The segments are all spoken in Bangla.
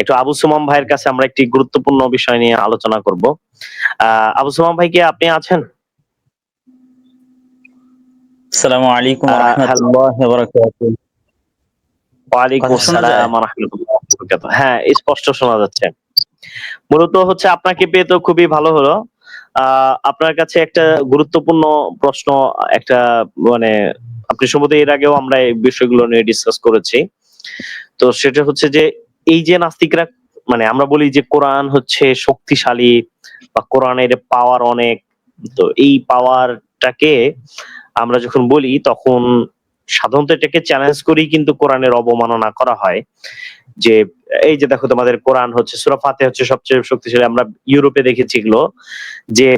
একটু আবু সুমাম ভাইয়ের কাছে আমরা একটি গুরুত্বপূর্ণ বিষয় নিয়ে আলোচনা করব। আহ আবু সুমাম ভাই কি আপনি আছেন? আসসালামু আলাইকুম আহ, রহমতুল্লাহ বারাকাতুহ। ওয়ালাইকুম কথা শোনা আসসালাম। ওয়া রাহমাতুল্লাহি ওয়া বারাকাতুহু। হ্যাঁ স্পষ্ট শোনা যাচ্ছে। মূলত হচ্ছে আপনাকে পেয়ে তো খুবই ভালো হলো। আহ, আপনার কাছে একটা গুরুত্বপূর্ণ প্রশ্ন একটা মানে আপনি সম্ভবত এর আগেও আমরা এই বিষয়গুলো নিয়ে ডিসকাস করেছি। তো সেটা হচ্ছে যে এই যে নাস্তিকরা মানে আমরা বলি যে কোরআন হচ্ছে শক্তিশালী বা কোরআনের পাওয়ার অনেক, তো এই পাওয়ারটাকে আমরা যখন বলি তখন সাধারণত এটাকে চ্যালেঞ্জ করেই কিন্তু কোরআনের অবমাননা করা হয়। যে এই যে দেখো তোমাদের কোরআন হচ্ছে সুরাফাতে হচ্ছে সবচেয়ে শক্তিশালী। আমরা ইউরোপে দেখেছি এগুলো, যে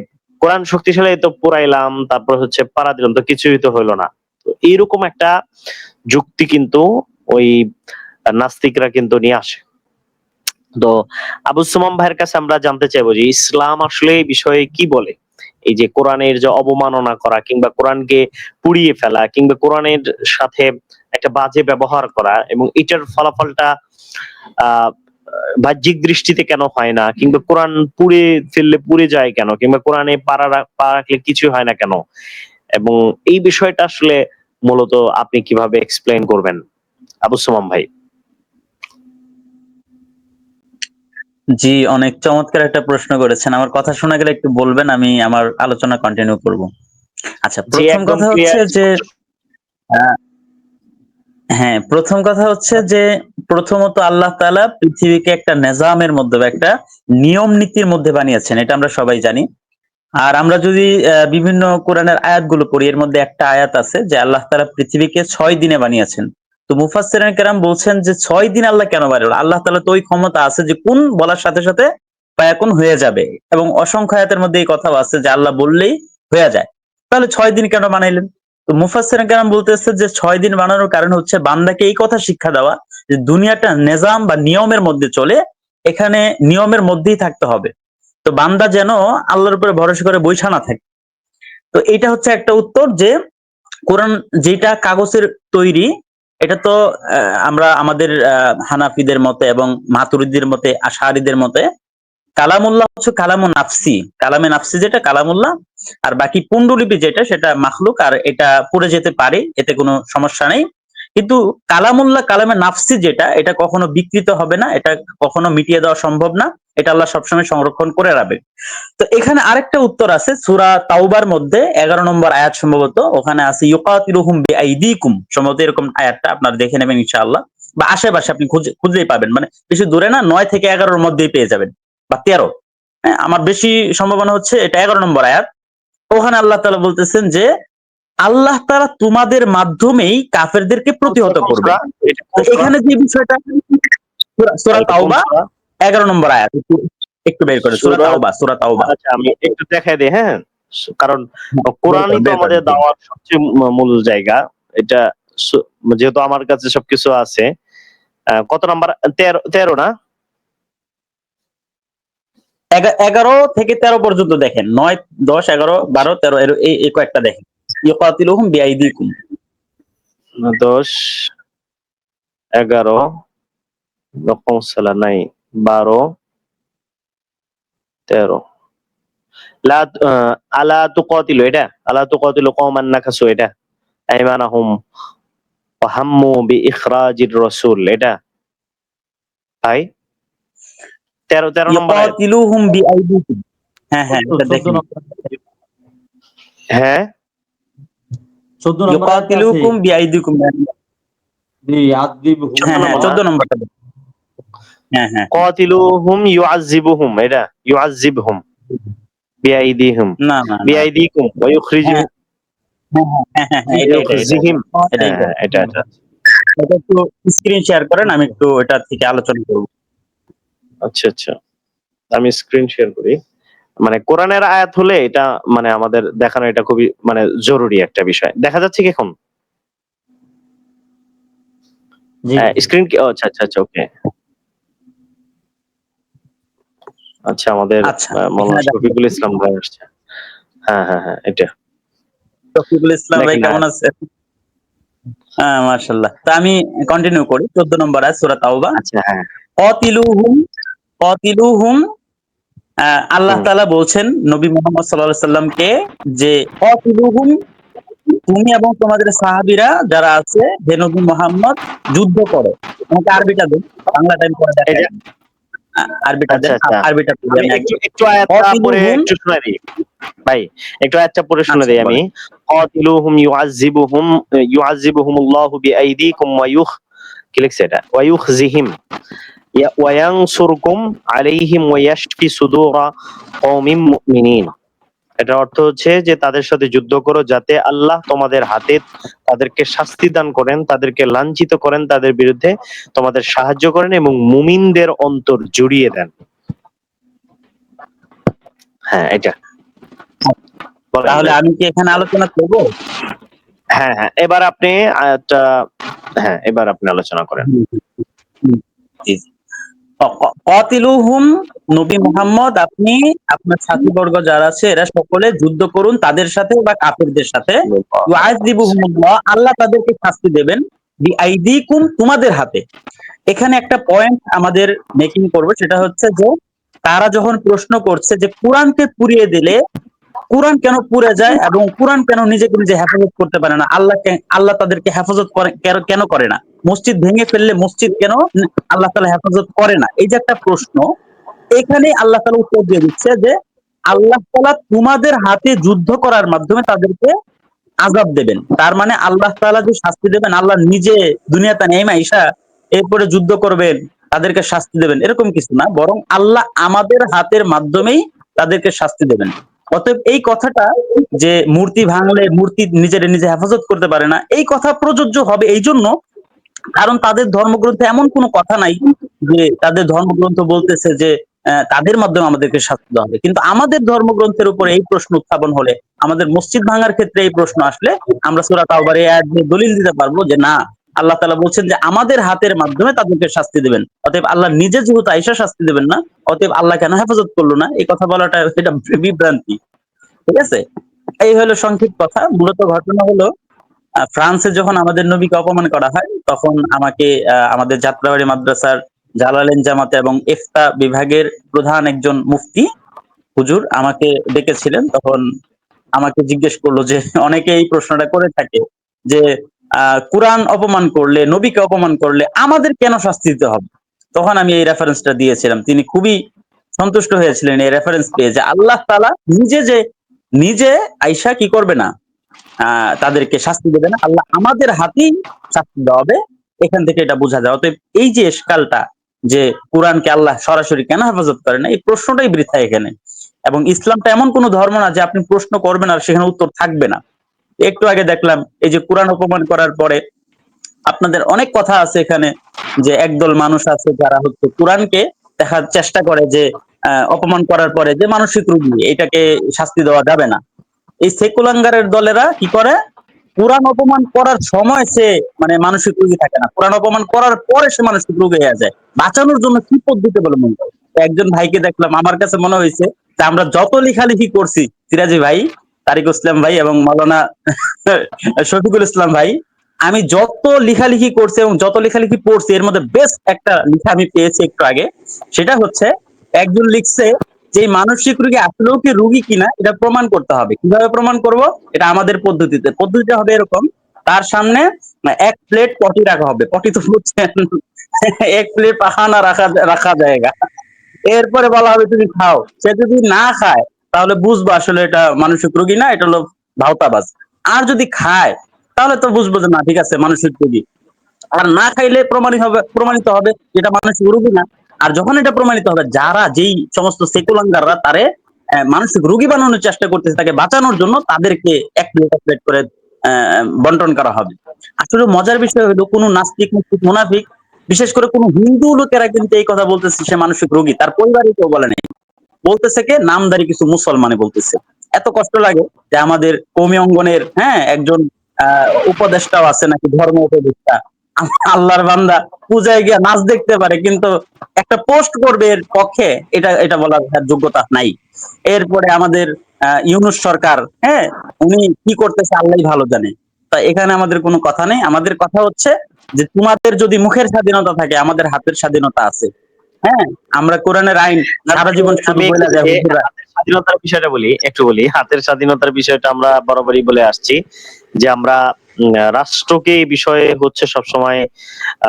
কোরআন শক্তিশালী তো পুরাইলাম, তারপর হচ্ছে পাড়া দিলাম, তো কিছুই তো হইল না। এইরকম একটা যুক্তি কিন্তু ওই নাস্তিকরা কিন্তু নিয়ে আসে। তো আবু সুমাম ভাইয়ের কাছে আমরা জানতে চাইব যে ইসলাম আসলে এই বিষয়ে কি বলে? এই যে কোরআনের যে অবমাননা করা কিংবা কোরআনকে পুড়িয়ে ফেলা কিংবা কোরআনের সাথে একটা বাজে ব্যবহার করা এবং এটার ফলাফলটা আহ বাহ্যিক দৃষ্টিতে কেন হয় না কিংবা কোরআন পুড়ে ফেললে পুড়ে যায় কেন কিংবা কোরআনে পাড়া পা রাখলে কিছু হয় না কেন? এবং এই বিষয়টা আসলে মূলত আপনি কীভাবে এক্সপ্লেন করবেন? আবু সুমাম ভাই। জি অনেক চমৎকার একটা প্রশ্ন করেছেন। আমার কথা শোনা গেলে একটু বলবেন আমি আমার আলোচনা কন্টিনিউ করব। আচ্ছা প্রথম কথা হচ্ছে যে হ্যাঁ প্রথম কথা হচ্ছে যে প্রথমত আল্লাহ তাআলা পৃথিবীকে একটা নিজামের মধ্যে বা একটা নিয়ম নীতির মধ্যে বানিয়েছেন এটা আমরা সবাই জানি। আর আমরা যদি আহ, বিভিন্ন কোরআনের আয়াতগুলো পড়ি এর মধ্যে একটা আয়াত আছে যে আল্লাহ তালা পৃথিবীকে ছয় দিনে বানিয়েছেন। তো মুফাসসিরিন কেরাম বলছেন যে ছয় দিন আল্লাহ কেন বানালো আল্লাহ তাআলা তো ওই ক্ষমতা আছে যে কোন বলার সাথে সাথে পায়াকুন হয়ে যাবে। এবং অসংখ্য আয়াতের মধ্যে এই কথাও আছে যে আল্লাহ বললেই হয়ে যায়। তাহলে ছয় দিন কেন বানাইলেন? তো মুফাসসিরিন কেরাম বলতেছে যে ছয় দিন বানানোর কারণ হচ্ছে বান্দাকে এই কথা শিক্ষা দেওয়া যে দুনিয়াটা নিজাম বা নিয়মের মধ্যে চলে, এখানে নিয়মের মধ্যেই থাকতে হবে। তো বান্দা যেন আল্লাহর উপরে ভরসা করে বৈশা না থাকে। তো এটা হচ্ছে একটা উত্তর যে কোরআন যেটা কাগজের তৈরি এটা তো আমরা আমাদের হানাফিদের মতে এবং মাতুরিদের মতে, আশারিদের মতে, কালামুল্লাহ হচ্ছে কালামু নাফসি। কালামে নাফসি যেটা, কালামুল্লাহ। আর বাকি পুন্ডুলিপি যেটা, সেটা মাখলুক। আর এটা পড়ে যেতে পারে, এতে কোনো সমস্যা নেই। কিন্তু কালামুল্লাহ, কালামে নাফসি যেটা, এটা কখনো বিকৃত হবে না, এটা কখনো মিটিয়ে দেওয়া সম্ভব না। এটা আল্লাহ সবসময় সংরক্ষণ করে রাখবে তো এখানে আরেকটা উত্তর আছে সুরা তাওবার মধ্যে এগারো নম্বর আয়াত সম্ভবত ওখানে আছে ইউকাতিলুহুম বিআইদিকুম সম্ভবত এরকম আয়াতটা আপনারা দেখে নেবেন ইনশাআল্লাহ বা আশেপাশে আপনি খুঁজে খুঁজলেই পাবেন মানে বেশি দূরে না নয় থেকে এগারোর মধ্যেই পেয়ে যাবেন বা তেরো হ্যাঁ আমার বেশি সম্ভাবনা হচ্ছে এটা এগারো নম্বর আয়াত ওখানে আল্লাহ তালা বলতেছেন যে আল্লাহ তাআলা তোমাদের মাধ্যমেই কাফেরদেরকে প্রতিহত করবে এখানে যে বিষয়টা সূরা- তাওবা? এগারো নম্বর আয়াত একটু- বের করে সূরা তাওবা সূরা তাওবা। আচ্ছা আমি একটু দেখাই দিই হ্যাঁ? কারণ কোরআনই তো আমাদের দাওয়ার সবচেয়ে মূল জায়গা। এটা যেহেতু আমার কাছে সবকিছু আছে কত নাম্বার? তেরো তেরো না? এগারো থেকে তেরো পর্যন্ত দেখেন। নয় দশ এগারো বারো তেরো এর- এই কয়েকটা দেখেন। ইউকাতিলুহুম বিআইদিকুম। দশ এগারো রকম সালা নাই। বারো তেরো। আলা তুকাতিলু এটা? আলা তুকাতিলু কওমান নাকাসু এটা? আইমানাহুম ওয়া হাম্মু বিইখরাজির রাসূল এটা? ভাই তেরো তেরো নম্বর হ্যাঁ হ্যাঁ হ্যাঁ? চোদ্দ নম্বর ইউকাতিলুকুম বিআইদিকুম হ্যাঁ হ্যাঁ নম্বর চোদ্দ নম্বরটা হ্যাঁ, হ্যাঁ। কতিলুহুম ইউআযযিবুহুম এটা ইউআযযিবহুম বিআইদিহিম। না না বিআইদিকুম ওয়া ইউখরিজুহুম এটা একটু স্ক্রিন শেয়ার করেন আমি একটু এটা থেকে আলোচনা করব। আচ্ছা আচ্ছা। আমি স্ক্রিন শেয়ার করি। মানে কোরআনের আয়াত হলে এটা মানে আমাদের দেখানো এটা খুবই মানে জরুরি একটা বিষয়। দেখা যাচ্ছে কি এখন? স্ক্রিন হ্যাঁ, আচ্ছা আচ্ছা আচ্ছা ওকে আচ্ছা আমাদের আচ্ছা, আহ, মৌলানা শফিকুল ইসলাম ভাই আসছে। হ্যাঁ হ্যাঁ হ্যাঁ এটা। রফিকুল ইসলাম ভাই কেমন আছে হ্যাঁ মাশাল্লাহ তা আমি কন্টিনিউ করি। চোদ্দ নম্বর আয়াত সূরা তাওবা। আচ্ছা হ্যাঁ। কতিলুহুম আহ, আল্লাহ তাআলা বলছেন নবী মুহাম্মদ সাল্লাল্লাহু আলাইহি সাল্লামকে যে অতিলুহুম তুমি এবং তোমাদের সাহাবীরা যারা আছে হে নবী মুহাম্মদ যুদ্ধ করো। আমাকে আরবিটা দেন বাংলা টাইম করে দেখাই। আ- আরবিটা দেন আচ্ছা, আচ্ছা। আরবিটা পড়ি আমি আমি একটু আগে। একটু আয়াতটা কতিলুহুম- পড়ে একটু শুনে দিই ভাই একটু আয়াতটা পড়ে শুনে আচ্ছা, দিই আমি قاتلوهم يعذبهم يعذبهم الله بأيديكم ويخ কি লিখছে এটা ويخزهم ي- وينصركم عليهم ويشفي صدور قوم مؤمنين এটা অর্থ হচ্ছে যে তাদের সাথে যুদ্ধ করো যাতে আল্লাহ তোমাদের হাতে তাদেরকে শাস্তি দান করেন তাদেরকে লাঞ্ছিত করেন তাদের বিরুদ্ধে তোমাদের সাহায্য করেন এবং মুমিনদের অন্তর জুড়িয়ে দেন। হ্যাঁ এটা। তাহলে আমি কি এখানে আলোচনা করব? হ্যাঁ হ্যাঁ এবার আপনি হ্যাঁ এবার আপনি আলোচনা করেন। কতিলুহুম নবী মুহাম্মদ আপনি আপনার সাথীবর্গ যারা আছে এরা সকলে যুদ্ধ করুন তাদের সাথে বা কাফেরদের সাথে। আল্লাহ। তাদেরকে শাস্তি দেবেন। তোমাদের হাতে। এখানে একটা পয়েন্ট আমাদের মেকিং করব সেটা হচ্ছে যে তারা যখন প্রশ্ন করছে যে কোরআনকে পুড়িয়ে দিলে কোরআন কেন পুড়ে যায় এবং কোরআন কেন নিজেকে নিজে হেফাজত করতে পারে না? আল্লাহ আল্লাহ তাদেরকে হেফাজত কেন করে না? মসজিদ ভেঙে ফেললে মসজিদ কেন? আল্লাহ তালা হেফাজত করে না। এই যে একটা প্রশ্ন, এখানে আল্লাহ তালা উত্তর দিয়ে দিচ্ছে যে, আল্লাহ তালা তোমাদের হাতে যুদ্ধ করার মাধ্যমে তাদেরকে আজাব দেবেন। তার মানে আল্লাহ তাআলা যে শাস্তি দেবেন, আল্লাহ নিজে দুনিয়াতে নেই ঈশা, এরপরে যুদ্ধ করবেন, তাদেরকে শাস্তি দেবেন, এরকম কিছু না। বরং আল্লাহ আমাদের হাতের মাধ্যমেই তাদেরকে শাস্তি দেবেন। অতএব এই কথাটা যে মূর্তি ভাঙলে মূর্তি নিজের নিজে হেফাজত করতে পারে না, এই কথা প্রযোজ্য হবে। এই জন্য কারণ তাদের ধর্মগ্রন্থে এমন কোনো কথা নাই যে তাদের ধর্মগ্রন্থ বলতেছে যে তাদের মাধ্যমে আমাদেরকে শাস্তি দেওয়া হবে। কিন্তু আমাদের ধর্মগ্রন্থের উপরে এই প্রশ্ন উত্থাপন হলে, আমাদের মসজিদ ভাঙার ক্ষেত্রে এই প্রশ্ন আসলে আমরা সুরা তাওবার এই দলিল দিতে পারব যে না, আল্লাহ তাআলা বলছেন যে আমাদের হাতের মাধ্যমে তাদেরকে শাস্তি দেবেন। অতএব আল্লাহ নিজে যেহেতু আইসা শাস্তি দেবেন না, অতএব আল্লাহ কেন হেফাজত করল না? এই কথা বলাটা এটা বিভ্রান্তি। ঠিক আছে? এই হলো সংক্ষিপ্ত কথা। মূলত ঘটনা হলো ফ্রান্সে যখন আমাদের নবীকে অপমান করা হয়, তখন আমাকে আমাদের যাত্রাবাড়ি মাদ্রাসার জালালেন জামাতে এবং ইফতা বিভাগের প্রধান একজন মুফতি হুজুর আমাকে ডেকেছিলেন। তখন আমাকে জিজ্ঞেস করল যে অনেকে এই প্রশ্নটা করে থাকে যে কোরআন অপমান করলে, নবীকে অপমান করলে আমাদের কেন শাস্তি দিতে হবে? তখন আমি এই রেফারেন্সটা দিয়েছিলাম। তিনি খুবই সন্তুষ্ট হয়েছিলেন এই রেফারেন্স পেয়ে যে আল্লাহ তালা নিজে যে, নিজে আইসা কি করবে না? তাদেরকে শাস্তি দেবে না। আল্লাহ আমাদের হাতেই শাস্তি দেওয়া হবে। এখান থেকে এটা বোঝা যায়। অতএব এই যে এসকালটা যে কোরআনকে আল্লাহ সরাসরি কেন হেফাজত করে না, এই প্রশ্নটাই বৃথা এখানে। এবং ইসলামটা এমন কোন ধর্ম না যে আপনি প্রশ্ন করবেন আর সেখানে উত্তর থাকবে না। একটু আগে দেখলাম, এই যে কোরআন অপমান করার পরে আপনাদের অনেক কথা আছে এখানে যে একদল মানুষ আছে যারা হচ্ছে কোরআনকে দেখার চেষ্টা করে যে অপমান করার পরে যে মানসিক রোগী এটাকে শাস্তি দেওয়া যাবে না। এই সেকুলাঙ্গারের দলেরা কি করে? কোরআন অপমান করার সময় সে মানে মানসিক রোগী থাকে না। কোরআন অপমান করার পরে সে মানসিক রোগী হয়ে যায়। বাঁচানোর জন্য কি পদ্ধতি মনে হয় একজন ভাইকে দেখলাম, আমার কাছে মনে হয়েছে যে আমরা যত লেখালেখি করছি, সিরাজি ভাই, তারিক ইসলাম ভাই এবং মাওলানা শফিকুল ইসলাম ভাই, আমি যত লেখালেখি করছি এবং যত লেখালেখি পড়ছি, এর মধ্যে বেস্ট একটা লেখা আমি পেয়েছি একটু আগে। সেটা হচ্ছে, একজন লিখছে যে মানসিক রোগী আসলেও কি রোগী কিনা, এটা প্রমাণ করতে হবে। কীভাবে প্রমাণ করব? এটা আমাদের পদ্ধতিতে। পদ্ধতিটা হবে এরকম, তার সামনে এক প্লেট পটি রাখা হবে। পটি তো বুঝছেন, এক প্লেট পাখানা রাখা রাখা জায়গা। এরপরে বলা হবে, তুমি খাও। সে যদি না খায়, তাহলে বুঝব আসলে এটা মানসিক রোগী না, এটা হলো ভাওতাবাজ। আর যদি খায়, তাহলে তো বুঝব যে না, ঠিক আছে, মানসিক রোগী। আর না খাইলে প্রমাণিত হবে প্রমাণিত হবে যেটা মানসিক রোগী না। আর যখন এটা প্রমাণিত হবে, যারা যেই সমস্ত সেকুলাঙ্গাররা তারে মানসিক রোগী বানানোর চেষ্টা করতেছে, তাকে বাঁচানোর জন্য তাদেরকে এক প্লেট করে বন্টন করা হবে। আসলে মজার বিষয় হলো, কোনো নাস্তিক মুনাফিক, বিশেষ করে কোনো হিন্দু লোকেরা কিন্তু এই কথা বলতেছে, সে মানসিক রোগী, তার পরিবারই কেউ বলে নাই। বলতেছে কে? নামদারি কিছু মুসলমানে বলতেছে। এত কষ্ট লাগে যে আমাদের কৌমি অঙ্গনের হ্যাঁ একজন উপদেষ্টাও আছে নাকি ধর্ম উপদেষ্টা। আল্লাহর বান্দা পূজায় গিয়ে নাচ দেখতে পারে কিন্তু একটা পোস্ট করবে এর পক্ষে এটা এটা বলার যোগ্যতা নাই। এরপরে আমাদের ইউনুস সরকার হ্যাঁ উনি কি করতেছে আল্লাহ ভালো জানে। তা এখানে আমাদের কোনো কথা নেই। আমাদের কথা হচ্ছে যে তোমাদের যদি মুখের স্বাধীনতা থাকে আমাদের হাতের স্বাধীনতা আছে। হ্যাঁ আমরা কোরআনের আইন সারা জীবন স্বাধীনতার বিষয়টা বলি একটু বলি। হাতের স্বাধীনতার বিষয়টা আমরা বরাবরই বলে আসছি যে আমরা রাষ্ট্রকে এই বিষয়ে হচ্ছে সবসময়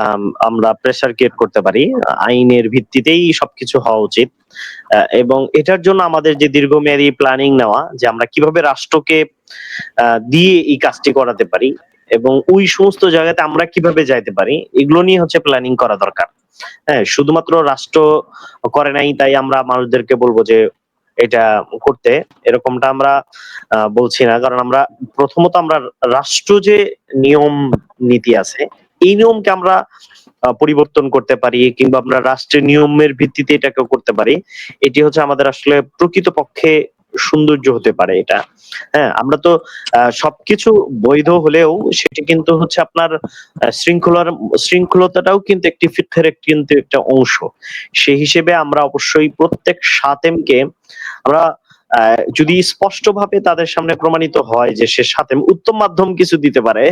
আম, আমরা প্রেসার ক্রিয়েট করতে পারি। আইনের ভিত্তিতেই সবকিছু হওয়া উচিত। এবং এটার জন্য আমাদের যে দীর্ঘমেয়াদী প্ল্যানিং নেওয়া যে আমরা কীভাবে রাষ্ট্রকে দিয়ে এই কাজটি করাতে পারি এবং ওই সমস্ত জায়গাতে আমরা কীভাবে যাইতে পারি এগুলো নিয়ে হচ্ছে প্ল্যানিং করা দরকার। হ্যাঁ শুধুমাত্র রাষ্ট্র করে নাই তাই আমরা মানুষদেরকে বলব যে এটা করতে এরকমটা আমরা বলছি না। কারণ আমরা, প্রথমত আমরা রাষ্ট্র যে নিয়ম নীতি আছে, এই নিয়মকে আমরা পরিবর্তন করতে পারি কিংবা আমরা রাষ্ট্রের নিয়মের ভিত্তিতে এটাকে করতে পারি। এটি হচ্ছে আমাদের আসলে প্রকৃতপক্ষে সৌন্দর্য হতে পারে এটা। হ্যাঁ আমরা তো সবকিছু বৈধ হলেও সেটি কিন্তু হচ্ছে আপনার শৃঙ্খলার, শৃঙ্খলতাটাও কিন্তু একটি ফিথের কিন্তু একটা অংশ। সেই হিসেবে আমরা অবশ্যই প্রত্যেক সাতেমকে আমরা যদি স্পষ্টভাবে তাদের সামনে প্রমাণিত হয় যে সে সাতেম উত্তম মাধ্যম কিছু দিতে পারে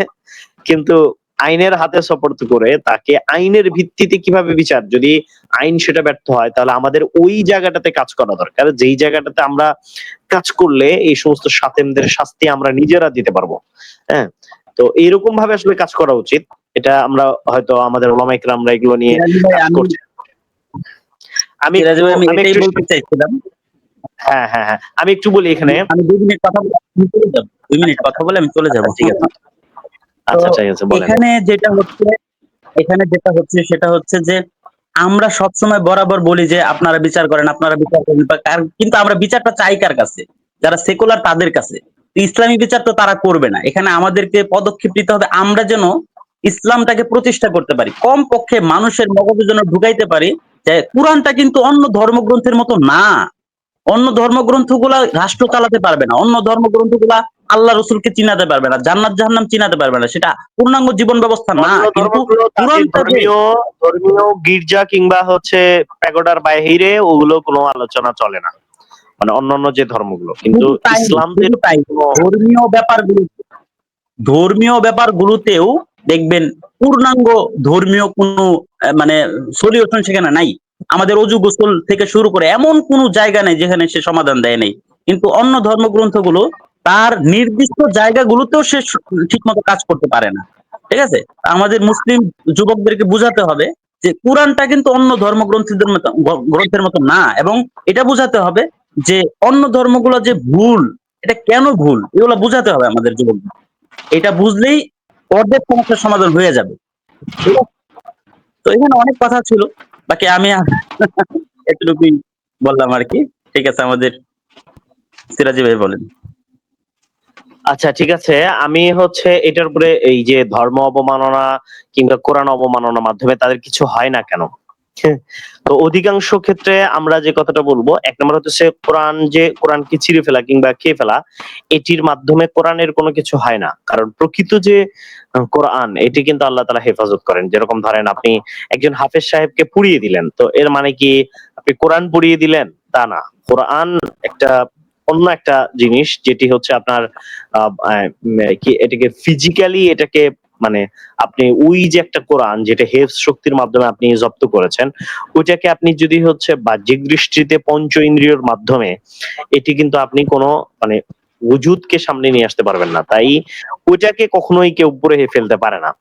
কিন্তু আইনের হাতে সপর্দ করে তাকে আইনের ভিত্তিতে কীভাবে বিচার যদি আইন সেটা ব্যর্থ হয় তাহলে আমাদের ওই জায়গাটাতে কাজ করা দরকার। যেই জায়গাটাতে আমরা কাজ করলে এই সমস্ত সাতেমদের শাস্তি আমরা নিজেরা দিতে পারব। হ্যাঁ? তো এইরকম ভাবে আসলে কাজ করা উচিত। এটা আমরা হয়তো আমাদের ওলামাইকরা আমরা এগুলো নিয়ে কাজ আমি করছি আমি আমি বলতে চাইছিলাম হ্যাঁ হ্যাঁ হ্যাঁ। আমি একটু বলি এখানে। আমি দুই মিনিট কথা বলে আমি চলে যাব। দুই মিনিট কথা বলে আমি চলে যাব। ঠিক আছে। আচ্ছা ঠিক আছে বলেন। এখানে যেটা হচ্ছে এখানে যেটা হচ্ছে সেটা হচ্ছে যে আমরা সবসময় বরাবর বলি যে আপনারা বিচার করেন আপনারা বিচার করেন। কিন্তু আমরা বিচারটা চাই কার কাছে? যারা সেকুলার তাদের কাছে। ইসলামী বিচার তো তারা করবে না। এখানে আমাদেরকে পদক্ষেপ নিতে হবে। আমরা যেন ইসলামটাকে প্রতিষ্ঠা করতে পারি। কম পক্ষে মানুষের মগজের জন্য ঢুকাইতে পারি যে কোরআনটা কিন্তু অন্য ধর্মগ্রন্থের মতো না। অন্য ধর্মগ্রন্থগুলা রাষ্ট্র চালাতে পারবে না। অন্য ধর্মগ্রন্থগুলা আল্লাহ রসুলকে চিনাতে পারবে না জান্নাত জাহান্নাম চিনাতে পারবে না। সেটা পূর্ণাঙ্গ জীবন ব্যবস্থা না কিন্তু ধর্মীয় ধর্মীয় গির্জা কিংবা হচ্ছে প্যাগোডার বাইরে ওগুলো কোনো আলোচনা চলে না। মানে অন্যান্য যে ধর্মগুলো। কিন্তু ইসলাম ধর্মীয় ব্যাপারগুলো ধর্মীয় ব্যাপারগুলোতেও দেখবেন পূর্ণাঙ্গ ধর্মীয় কোনো মানে সলিউশন সেখানে নাই। আমাদের অজু গোসল থেকে শুরু করে এমন কোনো জায়গা নেই যেখানে সে সমাধান দেয় নাই। কিন্তু অন্য ধর্মগ্রন্থগুলো তার নির্দিষ্ট জায়গাগুলোতেও সে ঠিক মতো কাজ করতে পারে না। ঠিক আছে? আমাদের মুসলিম যুবকদেরকে বোঝাতে হবে যে কোরআনটা কিন্তু অন্য ধর্মগ্রন্থদের মতো গ্রন্থের মতো না এবং এটা বোঝাতে হবে যে অন্য ধর্মগুলো যে ভুল, এটা কেন ভুল? এগুলো বোঝাতে হবে আমাদের যুবকদের। এটা বুঝলেই অর্ধেক সমস্যার সমাধান হয়ে যাবে? তো এখানে অনেক কথা ছিল। বাকি আমি এতটুকুই বললাম আর কি। ঠিক আছে, আমাদের সিরাজি ভাই বলেন। আচ্ছা ঠিক আছে। আমি হচ্ছে এটার উপরে এই যে ধর্ম অবমাননা কিংবা কোরআন অবমাননার মাধ্যমে তাদের কিছু হয় না কেন? তো অধিকাংশ ক্ষেত্রে আমরা যে কথাটা বলব এক নম্বর হচ্ছে কোরআন যে কোরআনকে ছিঁড়ে ফেলা কিংবা খেয়ে ফেলা এটির মাধ্যমে কোরআনের কোনো কিছু হয় না। কারণ প্রকৃত যে কোরআন এটি কিন্তু আল্লাহ তালা হেফাজত করেন। যেরকম ধরেন আপনি একজন হাফেজ সাহেবকে পুড়িয়ে দিলেন তো এর মানে কি আপনি কোরআন পুড়িয়ে দিলেন? তা না। কোরআন একটা অন্য একটা জিনিস যেটি হচ্ছে আপনার আহ, কি এটাকে ফিজিক্যালি এটাকে মানে আপনি ওই যে একটা কোরআন যেটা হেফ শক্তির মাধ্যমে আপনি জব্দ করেছেন, ওইটাকে আপনি যদি হচ্ছে বাহ্যিক দৃষ্টিতে পঞ্চ ইন্দ্রিয়র মাধ্যমে, এটি কিন্তু আপনি কোনো মানে উজুদকে সামনে নিয়ে আসতে পারবেন না। তাই ওইটাকে কখনোই কেউ উপরে ফেলতে পারে না।